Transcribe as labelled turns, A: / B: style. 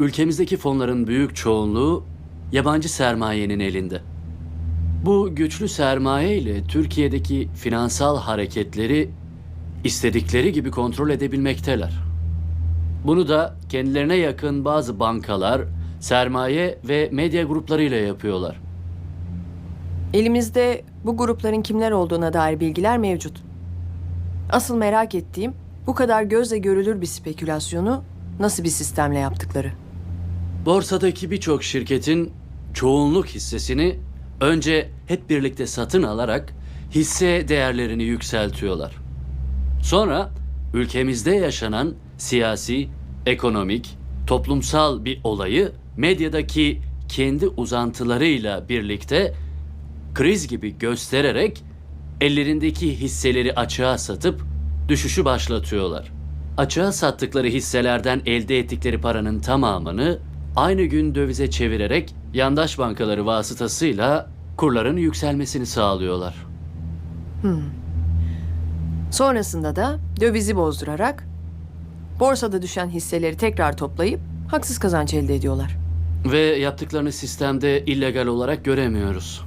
A: ülkemizdeki fonların büyük çoğunluğu yabancı sermayenin elinde. Bu güçlü sermaye ile Türkiye'deki finansal hareketleri istedikleri gibi kontrol edebilmekteler. Bunu da kendilerine yakın bazı bankalar, sermaye ve medya gruplarıyla yapıyorlar.
B: Elimizde bu grupların kimler olduğuna dair bilgiler mevcut. Asıl merak ettiğim bu kadar gözle görülür bir spekülasyonu nasıl bir sistemle yaptıkları.
A: Borsadaki birçok şirketin çoğunluk hissesini önce hep birlikte satın alarak hisse değerlerini yükseltiyorlar. Sonra ülkemizde yaşanan siyasi, ekonomik, toplumsal bir olayı medyadaki kendi uzantılarıyla birlikte kriz gibi göstererek ellerindeki hisseleri açığa satıp düşüşü başlatıyorlar. Açığa sattıkları hisselerden elde ettikleri paranın tamamını aynı gün dövize çevirerek yandaş bankaları vasıtasıyla kurların yükselmesini sağlıyorlar.
B: Sonrasında da dövizi bozdurarak borsada düşen hisseleri tekrar toplayıp haksız kazanç elde ediyorlar.
A: Ve yaptıklarını sistemde illegal olarak göremiyoruz.